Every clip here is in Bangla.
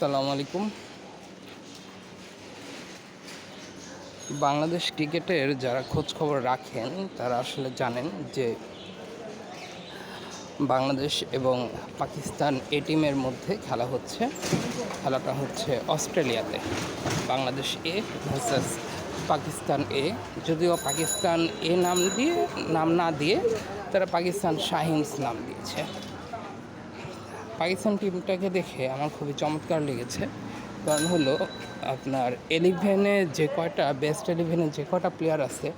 আসসালামু আলাইকুম। বাংলাদেশ ক্রিকেটের যারা খোঁজ খবর রাখেন, তারা আসলে জানেন যে বাংলাদেশ এবং পাকিস্তান এ টিমের মধ্যে খেলা হচ্ছে। খেলাটা হচ্ছে অস্ট্রেলিয়াতে। Bangladesh A versus Pakistan A. যদিও পাকিস্তান এ নাম দিয়ে, নাম না দিয়ে, তারা পাকিস্তান শাহিনস নাম দিয়েছে। পাকিস্তান টিমটাকে দেখে আমার খুবই চমৎকার লেগেছে। কারণ হলো, আপনার এলিভেনে যে কয়টা বেস্ট এলিভেনে যে কয়টা প্লেয়ার আছে,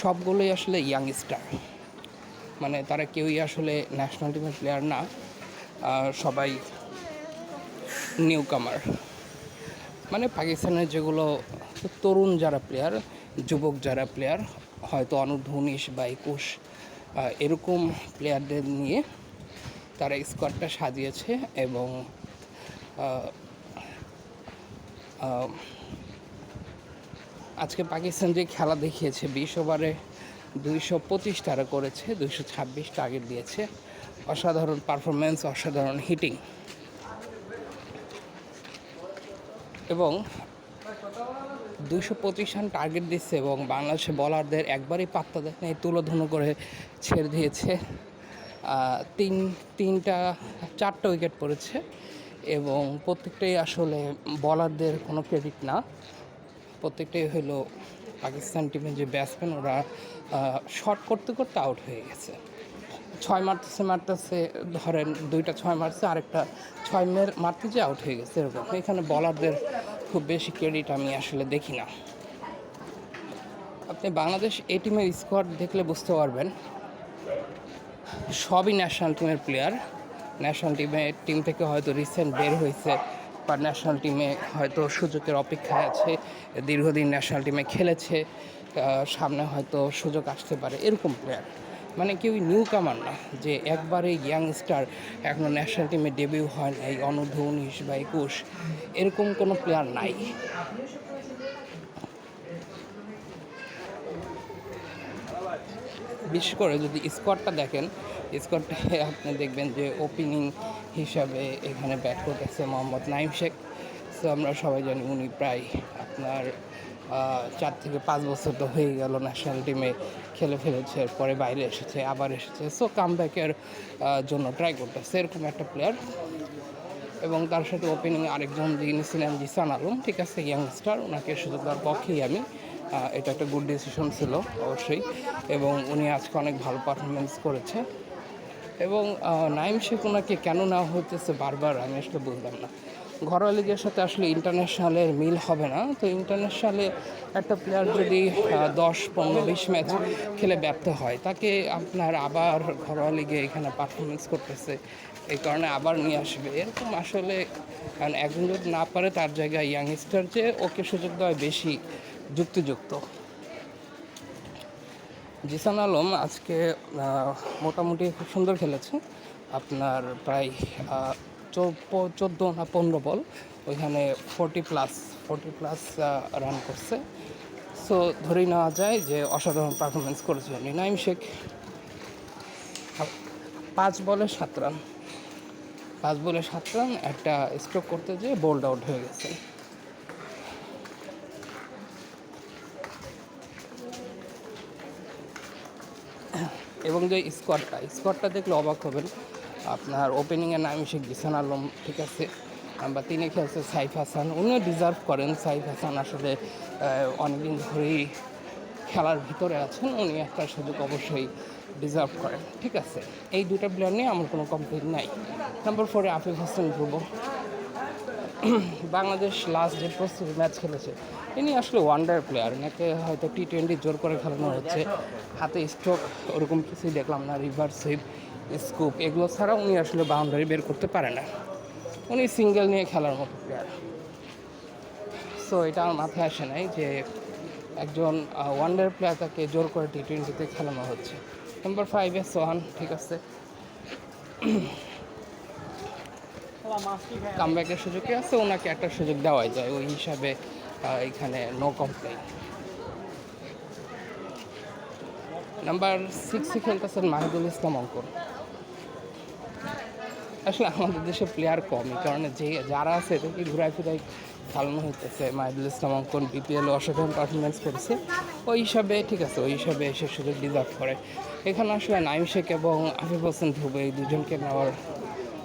সবগুলোই আসলে ইয়াংস্টার মানে তারা কেউই আসলে ন্যাশনাল টিমের প্লেয়ার না সবাই নিউ কামার মানে পাকিস্তানের যেগুলো তরুণ যারা প্লেয়ার যুবক যারা প্লেয়ার হয়তো অনূর্ধ্ব উনিশ বা একুশ এরকম প্লেয়ারদের নিয়ে তারা স্কোয়াডটা সাজিয়েছে এবং আজকে পাকিস্তান যে খেলা দেখিয়েছে, বিশ ওভারে দুইশো পঁচিশ তারা করেছে, দুইশো ছাব্বিশ টার্গেট দিয়েছে। অসাধারণ পারফরমেন্স অসাধারণ হিটিং এবং দুইশো পঁচিশ রান টার্গেট দিচ্ছে এবং বাংলাদেশের বলারদের একবারই পাত্তা দেয় তুলোধুনো করে ছেড়ে দিয়েছে। তিন, তিনটা, চারটা উইকেট পড়েছে এবং প্রত্যেকটাই আসলে বলারদের কোনো ক্রেডিট না। প্রত্যেকটাই হলো পাকিস্তান টিমের যে ব্যাটসম্যান ওরা শট করতে করতে আউট হয়ে গেছে। ছয় মারতেছে মারতেছে, ধরেন দুইটা ছয় মারছে, আরেকটা ছয় মের, মারতে যে আউট হয়ে গেছে এরকম। এখানে বলারদের খুব বেশি ক্রেডিট আমি আসলে দেখি না। আপনি বাংলাদেশ এই টিমের স্কোয়াড দেখলে বুঝতে পারবেন সবই ন্যাশনাল টিমের প্লেয়ার ন্যাশনাল টিমে টিম থেকে হয়তো রিসেন্ট বের হয়েছে বা ন্যাশনাল টিমে হয়তো সুযোগের অপেক্ষায় আছে, দীর্ঘদিন ন্যাশনাল টিমে খেলেছে সামনে হয়তো সুযোগ আসতে পারে, এরকম প্লেয়ার মানে কেউই নিউ কামার না, যে একবারে ইয়াংস্টার এখনও ন্যাশনাল টিমে ডেবিউ হয় নাই অনূর্ধ্ব উনিশ বা একুশ, এরকম কোনো প্লেয়ার নাই। বিশেষ করে যদি স্কোয়াডটা দেখেন স্কোয়াডটায় আপনি দেখবেন যে ওপেনিং হিসাবে এখানে ব্যাট করতেছে মোহাম্মদ নাইম শেখ। সো আমরা সবাই জানি উনি প্রায় আপনার চার থেকে পাঁচ বছর তো হয়ে গেল ন্যাশনাল টিমে খেলে ফেলেছে পরে বাইরে এসেছে, আবার এসেছে। সো কামব্যাকের জন্য ট্রাই করতেছে, এরকম একটা প্লেয়ার এবং তার সাথে ওপেনিং আরেকজন যিনি ছিলেন, জিসান আলম, ঠিক আছে ইয়াংস্টার ওনাকে সুযোগ দেওয়ার পক্ষেই আমি এটা একটা গুড ডিসিশন ছিল, অবশ্যই। এবং উনি আজকে অনেক ভালো পারফরমেন্স করেছে। এবং নাইম শেখ ওনাকে কেন নেওয়া হইতেছে বারবার আমি আসলে বুঝলাম না। ঘরোয়া লিগের সাথে আসলে ইন্টারন্যাশনালের মিল হবে না। তো ইন্টারন্যাশনালে একটা প্লেয়ার যদি দশ, পনেরো, বিশ ম্যাচ খেলে ব্যর্থ হয়, তাকে আপনার আবার ঘরোয়া লিগে এখানে পারফরমেন্স করতেছে এই কারণে আবার নিয়ে আসবে। এরকম আসলে, কারণ একজন যদি না পারে তার জায়গায় ইয়াংস্টার যে ওকে সুযোগ দেওয়া বেশি যুক্তিযুক্ত। জিসান আলম আজকে মোটামুটি খুব সুন্দর খেলেছে। আপনার প্রায় চোদ্দ না পনেরো বল, ওইখানে forty plus forty plus run করছে। সো ধরেই নেওয়া যায় যে অসাধারণ পারফরমেন্স করেছে উনি নাইম শেখ পাঁচ বলে সাত রান পাঁচ বলে সাত রান একটা স্ট্রোক করতে যেয়ে বোল্ড আউট হয়ে গেছে। এবং যে স্কোয়াডটা স্কোয়াডটা দেখলে অবাক হবেন। আপনার ওপেনিংয়ে নাম শেখ জিসান আলম, ঠিক আছে? বা তিনি খেলছে সাইফ হাসান। উনিও ডিজার্ভ করেন। সাইফ হাসান আসলে অনেকদিন ধরেই খেলার ভিতরে আছেন। উনি একটা সুযোগ অবশ্যই ডিজার্ভ করেন, ঠিক আছে? এই দুটা প্লেয়ার নিয়ে আমার কোনো কমপ্লেন নাই। নাম্বার ফোরে আফিফ হাসান ধ্রুব। বাংলাদেশ লাস্ট যে প্রস্তুতি ম্যাচ খেলেছে, ইনি আসলে ওয়ান্ডার প্লেয়ার এনাকে হয়তো টি টোয়েন্টি জোর করে খেলানো হচ্ছে। হাতে স্ট্রোক ওরকম কিছুই দেখলাম না রিভার্স সুইপ স্কুপ এগুলো ছাড়া উনি আসলে বাউন্ডারি বের করতে পারে না। উনি সিঙ্গেল নিয়ে খেলার মতো প্লেয়ার সো এটা আমার মাথায় আসে নাই যে একজন ওয়ান্ডার প্লেয়ার তাকে জোর করে টি টোয়েন্টিতে খেলানো হচ্ছে। নাম্বার ফাইভে সোহান, ঠিক আছে? কামব্যাকের সুযোগে আছে, ওনাকে একটা সুযোগ দেওয়াই যায়, ওই হিসাবে এখানে নো কমপ্লেন নাম্বার সিক্সে খেলতেছেন মাহিদুল ইসলাম অঙ্কন আসলে আমাদের দেশে প্লেয়ার কম, এই কারণে যে, যারা আছে এদেরকে ঘুরায় ফিরাই খেলানো হইতেছে। মাহিদুল ইসলাম অঙ্কন বিপিএল অসাধারণ পারফরমেন্স করেছে। ওই হিসাবে, ঠিক আছে, ওই হিসাবে সে সুযোগ ডিজার্ভ করে। এখানে আসলে নাইম শেখ এবং আফিফ হোসেন ধ্রুব এই দুজনকে নেওয়ার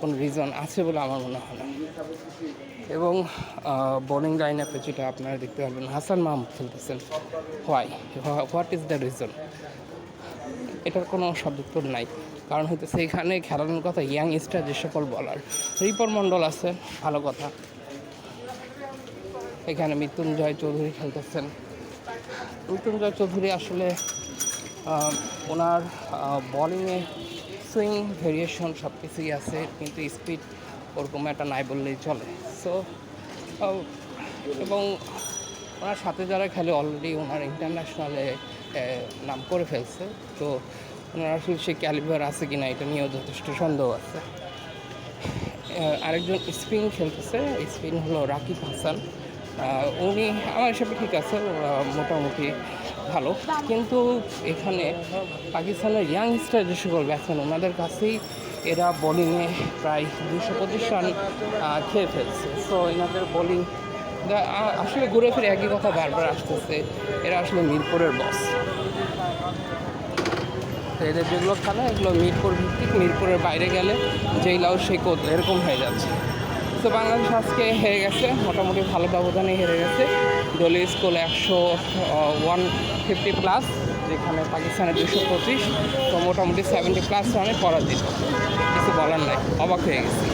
কোনো রিজন আছে বলে আমার মনে হয় না। এবং বোলিং লাইন আপে যেটা আপনারা দেখতে পারবেন, Hasan Mahmud খেলতেছেন। Why what is the reason এটার কোনো সদুত্তর নাই। কারণ হইতেছে এখানে খেলানোর কথা ইয়াং স্টার যে সকল বলার রিপন মণ্ডল আছে, ভালো কথা। এখানে মৃত্যুঞ্জয় চৌধুরী খেলতেছেন। মৃত্যুঞ্জয় চৌধুরী আসলে ওনার বলিংয়ে সুইং ভেরিয়েশন সব কিছুই আছে, কিন্তু স্পিড ওরকম একটা নাই বললেই চলে। সো এবং ওনার সাথে যারা খেলে অলরেডি ওনার ইন্টারন্যাশনালে নাম করে ফেলছে। তো ওনার আসলে সে ক্যালিবার আছে কি না এটা নিয়েও যথেষ্ট সন্দেহ আছে। আরেকজন স্পিন খেলতেছে স্পিন হলো রাকিব হাসান। উনি আমার হিসাবে ঠিক আছে মোটামুটি ভালো। কিন্তু এখানে পাকিস্তানের ইয়াংস্টার যে সকল ব্যাটসম্যান ওনাদের কাছেই এরা বোলিংয়ে প্রায় দুশো পঁচিশ রান খেয়ে ফেলছে। সো এনাদের বোলিং আসলে ঘুরে ফিরে একই কথা বারবার আসতেছে। এরা আসলে মিরপুরের বস এদের যেগুলো খেলা, এগুলো মিরপুর ভিত্তিক, মিরপুরের বাইরে গেলে যেই লাউ সেই কোদ এরকম হয়ে যাচ্ছে। তো বাংলাদেশ আজকে হেরে গেছে, মোটামুটি ভালো ব্যবধানে হেরে গেছে। দলীয় স্কুল একশো ওয়ান ফিফটি প্লাস যেখানে পাকিস্তানের দুশো পঁচিশ, তো মোটামুটি সেভেন্টি প্লাস রানে পরাজিত। কিছু বলার নাই, অবাক হয়ে গেছে।